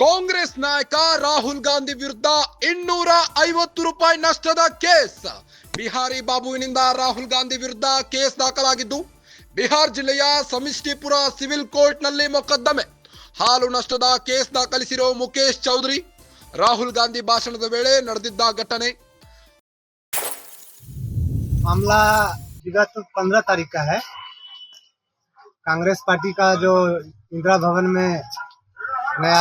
ಕಾಂಗ್ರೆಸ್ ನಾಯಕ ರಾಹುಲ್ ಗಾಂಧಿ ವಿರುದ್ಧ ಇನ್ನೂರ ಐವತ್ತು ರೂಪಾಯಿ ನಷ್ಟದ ಕೇಸ್ ಬಿಹಾರಿ ಬಾಬುವಿನಿಂದ ರಾಹುಲ್ ಗಾಂಧಿ ವಿರುದ್ಧ ಕೇಸ್ ದಾಖಲಾಗಿದ್ದು ಬಿಹಾರ್ ಜಿಲ್ಲೆಯ ಸಮಿಷ್ಟಿಪುರ ಸಿವಿಲ್ ಕೋರ್ಟ್ನಲ್ಲಿ ಮೊಕದ್ದಮೆ ಹಾಲು ನಷ್ಟದ ಕೇಸ್ ದಾಖಲಿಸಿರೋ ಮುಖೇಶ್ ಚೌಧರಿ ರಾಹುಲ್ ಗಾಂಧಿ ಭಾಷಣದ ವೇಳೆ ನಡೆದಿದ್ದ ಘಟನೆ मामला विगत पंद्रह तारीख का है कांग्रेस पार्टी का जो इंदिरा भवन में नया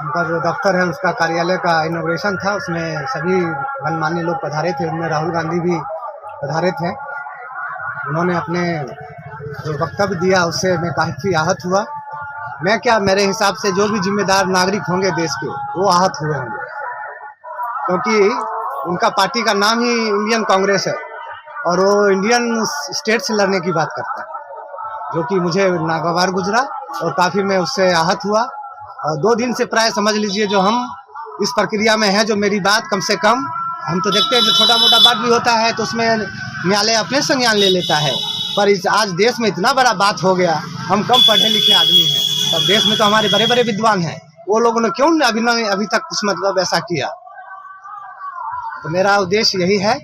उनका जो दफ्तर है, उसका कार्यालय का इनोग्रेशन था, उसमें सभी गणमान्य लोग पधारे थे। उनमें राहुल गांधी भी पधारे थे। उन्होंने अपने जो वक्तव्य दिया, उससे मैं काफ़ी आहत हुआ। मैं क्या, मेरे हिसाब से जो भी जिम्मेदार नागरिक होंगे देश के, वो आहत हुए होंगे। क्योंकि उनका पार्टी का नाम ही इंडियन कांग्रेस है और वो इंडियन स्टेट से लड़ने की बात करता है, जो कि मुझे नागवार गुजरा और काफ़ी मैं उससे आहत हुआ। दो दिन से प्राय समझ लीजिए जो हम इस प्रक्रिया में है, जो मेरी बात कम से कम, हम तो देखते हैं जो छोटा मोटा बात भी होता है तो उसमें न्यायालय अपने संज्ञान ले लेता है। पर इस, आज देश में इतना बड़ा बात हो गया, हम कम पढ़े लिखे आदमी हैं और देश में तो हमारे बड़े बड़े विद्वान हैं, वो लोगों ने क्यों अभी न- अभी तक कुछ मतलब ऐसा किया? तो मेरा उद्देश्य यही है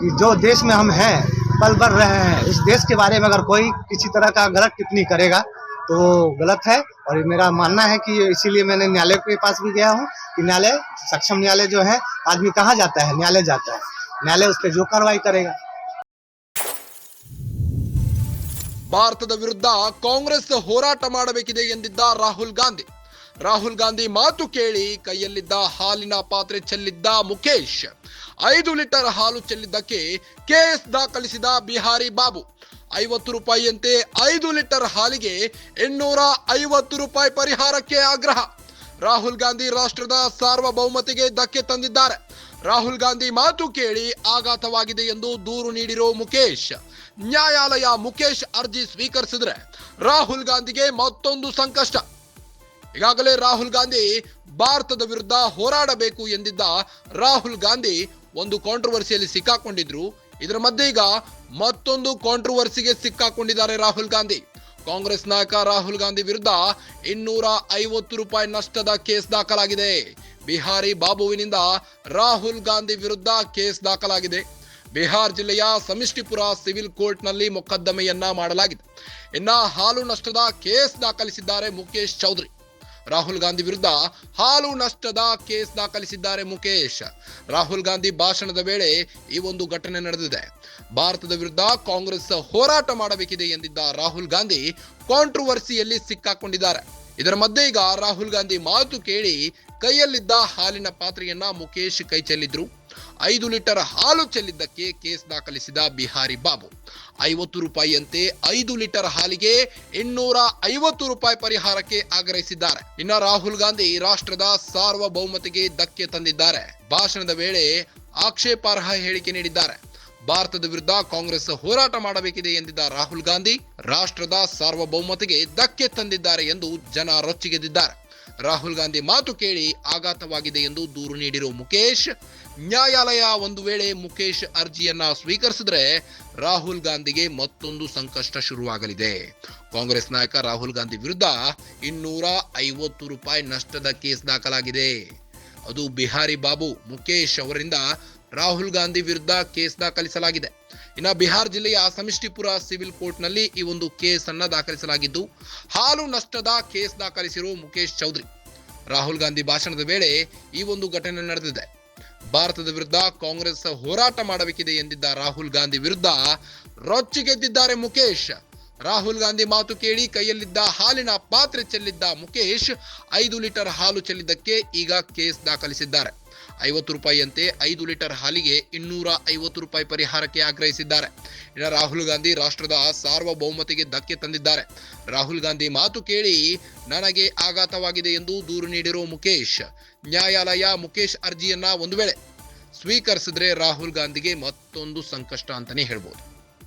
कि जो देश में हम हैं, पल भर रहे हैं, इस देश के बारे में अगर कोई किसी तरह का गलत टिप्पणी करेगा तो वो गलत है और ये मेरा मानना है कि इसीलिए मैंने न्यायालय के पास भी गया हूँ कि न्यायालय सक्षम न्यायालय जो है आदमी कहाँ जाता है न्यायालय जाता है न्यायालय उस पर जो कार्रवाई करेगा ಭಾರತದ ವಿರುದ್ಧ ಕಾಂಗ್ರೆಸ್ ಹೋರಾಟ ಮಾಡಬೇಕಿದೆ ಎಂದಿದ್ದ ರಾಹುಲ್ ಗಾಂಧಿ ರಾಹುಲ್ ಗಾಂಧಿ ಮಾತು ಕೇಳಿ ಕೈಯಲ್ಲಿದ್ದ ಹಾಲಿನ ಪಾತ್ರೆ ಚೆಲ್ಲಿದ್ದ ಮುಖೇಶ್ ಐದು ಲೀಟರ್ ಹಾಲು ಚೆಲ್ಲಿದ್ದಕ್ಕೆ ಕೇಸ್ ದಾಖಲಿಸಿದ ಬಿಹಾರಿ ಬಾಬು ಐವತ್ತು ರೂಪಾಯಿಯಂತೆ ಐದು ಲೀಟರ್ ಹಾಲಿಗೆ ಇನ್ನೂರ ಐವತ್ತು ರೂಪಾಯಿ ಪರಿಹಾರಕ್ಕೆ ಆಗ್ರಹ. ರಾಹುಲ್ ಗಾಂಧಿ ರಾಷ್ಟ್ರದ ಸಾರ್ವಭೌಮತೆಗೆ ಧಕ್ಕೆ ತಂದಿದ್ದಾರೆ. ರಾಹುಲ್ ಗಾಂಧಿ ಮಾತು ಕೇಳಿ ಆಘಾತವಾಗಿದೆ ಎಂದು ದೂರು ನೀಡಿರೋ ಮುಖೇಶ್ ನ್ಯಾಯಾಲಯ ಮುಖೇಶ್ ಅರ್ಜಿ ಸ್ವೀಕರಿಸಿದ್ರೆ ರಾಹುಲ್ ಗಾಂಧಿಗೆ ಮತ್ತೊಂದು ಸಂಕಷ್ಟ. ಈಗಾಗಲೇ ರಾಹುಲ್ ಗಾಂಧಿ ಭಾರತದ ವಿರುದ್ಧ ಹೋರಾಡಬೇಕು ಎಂದಿದ್ದ ರಾಹುಲ್ ಗಾಂಧಿ ಒಂದು ಕಾಂಟ್ರವರ್ಸಿಯಲ್ಲಿ ಸಿಕ್ಕಾಕೊಂಡಿದ್ರು. ಇದರ ಮಧ್ಯೆ ಈಗ ಮತ್ತೊಂದು ಕಾಂಟ್ರವರ್ಸಿಗೆ ಸಿಕ್ಕಾಕೊಂಡಿದ್ದಾರೆ ರಾಹುಲ್ ಗಾಂಧಿ. ಕಾಂಗ್ರೆಸ್ ನಾಯಕ ರಾಹುಲ್ ಗಾಂಧಿ ವಿರುದ್ಧ ಇನ್ನೂರ ಐವತ್ತು ರೂಪಾಯಿ ನಷ್ಟದ ಕೇಸ್ ದಾಖಲಾಗಿದೆ. ಬಿಹಾರಿ ಬಾಬುವಿನಿಂದ ರಾಹುಲ್ ಗಾಂಧಿ ವಿರುದ್ಧ ಕೇಸ್ ದಾಖಲಾಗಿದೆ. ಬಿಹಾರ್ ಜಿಲ್ಲೆಯ ಸಮಿಷ್ಟಿಪುರ ಸಿವಿಲ್ ಕೋರ್ಟ್ನಲ್ಲಿ ಮೊಕದ್ದಮೆಯನ್ನ ಮಾಡಲಾಗಿದೆ. ಇನ್ನ ಹಾಲು ನಷ್ಟದ ಕೇಸ್ ದಾಖಲಿಸಿದ್ದಾರೆ ಮುಖೇಶ್ ಚೌಧರಿ. ರಾಹುಲ್ ಗಾಂಧಿ ವಿರುದ್ಧ ಹಾಲು ನಷ್ಟದ ಕೇಸ್ ದಾಖಲಿಸಿದ್ದಾರೆ ಮುಖೇಶ್ ರಾಹುಲ್ ಗಾಂಧಿ ಭಾಷಣದ ವೇಳೆ ಈ ಒಂದು ಘಟನೆ ನಡೆದಿದೆ. ಭಾರತದ ವಿರುದ್ಧ ಕಾಂಗ್ರೆಸ್ ಹೋರಾಟ ಮಾಡಬೇಕಿದೆ ಎಂದಿದ್ದ ರಾಹುಲ್ ಗಾಂಧಿ ಕಾಂಟ್ರವರ್ಸಿಯಲ್ಲಿ ಸಿಕ್ಕಾಕೊಂಡಿದ್ದಾರೆ. ಇದರ ಮಧ್ಯೆ ಈಗ ರಾಹುಲ್ ಗಾಂಧಿ ಮಾತು ಕೇಳಿ ಕೈಯಲ್ಲಿದ್ದ ಹಾಲಿನ ಪಾತ್ರೆಯನ್ನ ಮುಖೇಶ್ ಕೈ ಚೆಲ್ಲಿದ್ರು. ಐದು ಲೀಟರ್ ಹಾಲು ಚೆಲ್ಲಿದ್ದಕ್ಕೆ ಕೇಸ್ ದಾಖಲಿಸಿದ ಬಿಹಾರಿ ಬಾಬು. ಐವತ್ತು ರೂಪಾಯಿಯಂತೆ ಐದು ಲೀಟರ್ ಹಾಲಿಗೆ ಇನ್ನೂರ ಐವತ್ತು ರೂಪಾಯಿ ಪರಿಹಾರಕ್ಕೆ ಆಗ್ರಹಿಸಿದ್ದಾರೆ. ಇನ್ನು ರಾಹುಲ್ ಗಾಂಧಿ ರಾಷ್ಟ್ರದ ಸಾರ್ವಭೌಮತೆಗೆ ಧಕ್ಕೆ ತಂದಿದ್ದಾರೆ. ಭಾಷಣದ ವೇಳೆ ಆಕ್ಷೇಪಾರ್ಹ ಹೇಳಿಕೆ ನೀಡಿದ್ದಾರೆ. ಭಾರತದ ವಿರುದ್ಧ ಕಾಂಗ್ರೆಸ್ ಹೋರಾಟ ಮಾಡಬೇಕಿದೆ ಎಂದಿದ್ದ ರಾಹುಲ್ ಗಾಂಧಿ ರಾಷ್ಟ್ರದ ಸಾರ್ವಭೌಮತೆಗೆ ಧಕ್ಕೆ ತಂದಿದ್ದಾರೆ ಎಂದು ಜನ ರೊಚ್ಚಿಗೆದಿದ್ದಾರೆ ರಾಹುಲ್ ಗಾಂಧಿ ಮಾತು ಕೇಳಿ ಆಘಾತವಾಗಿದೆ ಎಂದು ದೂರು ನೀಡಿರುವ ಮುಖೇಶ್ ನ್ಯಾಯಾಲಯ ಒಂದು ವೇಳೆ ಮುಖೇಶ್ ಅರ್ಜಿಯನ್ನ ಸ್ವೀಕರಿಸಿದ್ರೆ ರಾಹುಲ್ ಗಾಂಧಿಗೆ ಮತ್ತೊಂದು ಸಂಕಷ್ಟ ಶುರುವಾಗಲಿದೆ. ಕಾಂಗ್ರೆಸ್ ನಾಯಕ ರಾಹುಲ್ ಗಾಂಧಿ ವಿರುದ್ಧ ಇನ್ನೂರ ಐವತ್ತು ರೂಪಾಯಿ ನಷ್ಟದ ಕೇಸ್ ದಾಖಲಾಗಿದೆ. ಅದು ಬಿಹಾರಿ ಬಾಬು ಮುಖೇಶ್ ಅವರಿಂದ ರಾಹುಲ್ ಗಾಂಧಿ ವಿರುದ್ಧ ಕೇಸ್ ದಾಖಲಿಸಲಾಗಿದೆ. ಇನ್ನು ಬಿಹಾರ್ ಜಿಲ್ಲೆಯ ಸಮಿಷ್ಟಿಪುರ ಸಿವಿಲ್ ಕೋರ್ಟ್ನಲ್ಲಿ ಈ ಒಂದು ಕೇಸ್ ಅನ್ನ ದಾಖಲಿಸಲಾಗಿದ್ದು, ಹಾಲು ನಷ್ಟದ ಕೇಸ್ ದಾಖಲಿಸಿರುವ ಮುಖೇಶ್ ಚೌಧರಿ. ರಾಹುಲ್ ಗಾಂಧಿ ಭಾಷಣದ ವೇಳೆ ಈ ಒಂದು ಘಟನೆ ನಡೆದಿದೆ. ಭಾರತದ ವಿರುದ್ಧ ಕಾಂಗ್ರೆಸ್ ಹೋರಾಟ ಮಾಡಬೇಕಿದೆ ಎಂದಿದ್ದ ರಾಹುಲ್ ಗಾಂಧಿ ವಿರುದ್ಧ ರೊಚ್ಚಿಗೆದ್ದಿದ್ದಾರೆ ಮುಖೇಶ್ ರಾಹುಲ್ ಗಾಂಧಿ ಮಾತು ಕೇಳಿ ಕೈಯಲ್ಲಿದ್ದ ಹಾಲಿನ ಪಾತ್ರೆ ಚೆಲ್ಲಿದ್ದ ಮುಖೇಶ್ ಐದು ಲೀಟರ್ ಹಾಲು ಚೆಲ್ಲಿದ್ದಕ್ಕೆ ಈಗ ಕೇಸ್ ದಾಖಲಿಸಿದ್ದಾರೆ. ಐವತ್ತು ರೂಪಾಯಿಯಂತೆ ಐದು ಲೀಟರ್ ಹಾಲಿಗೆ ಇನ್ನೂರ ಐವತ್ತು ರೂಪಾಯಿ ಪರಿಹಾರಕ್ಕೆ ಆಗ್ರಹಿಸಿದ್ದಾರೆ. ಇನ್ನು ರಾಹುಲ್ ಗಾಂಧಿ ರಾಷ್ಟ್ರದ ಸಾರ್ವಭೌಮತೆಗೆ ಧಕ್ಕೆ ತಂದಿದ್ದಾರೆ. ರಾಹುಲ್ ಗಾಂಧಿ ಮಾತು ಕೇಳಿ ನನಗೆ ಆಘಾತವಾಗಿದೆ ಎಂದು ದೂರು ನೀಡಿರುವ ಮುಖೇಶ್ ನ್ಯಾಯಾಲಯ ಮುಖೇಶ್ ಅರ್ಜಿಯನ್ನ ಒಂದು ವೇಳೆ ಸ್ವೀಕರಿಸಿದ್ರೆ ರಾಹುಲ್ ಗಾಂಧಿಗೆ ಮತ್ತೊಂದು ಸಂಕಷ್ಟ ಅಂತಲೇ ಹೇಳ್ಬೋದು.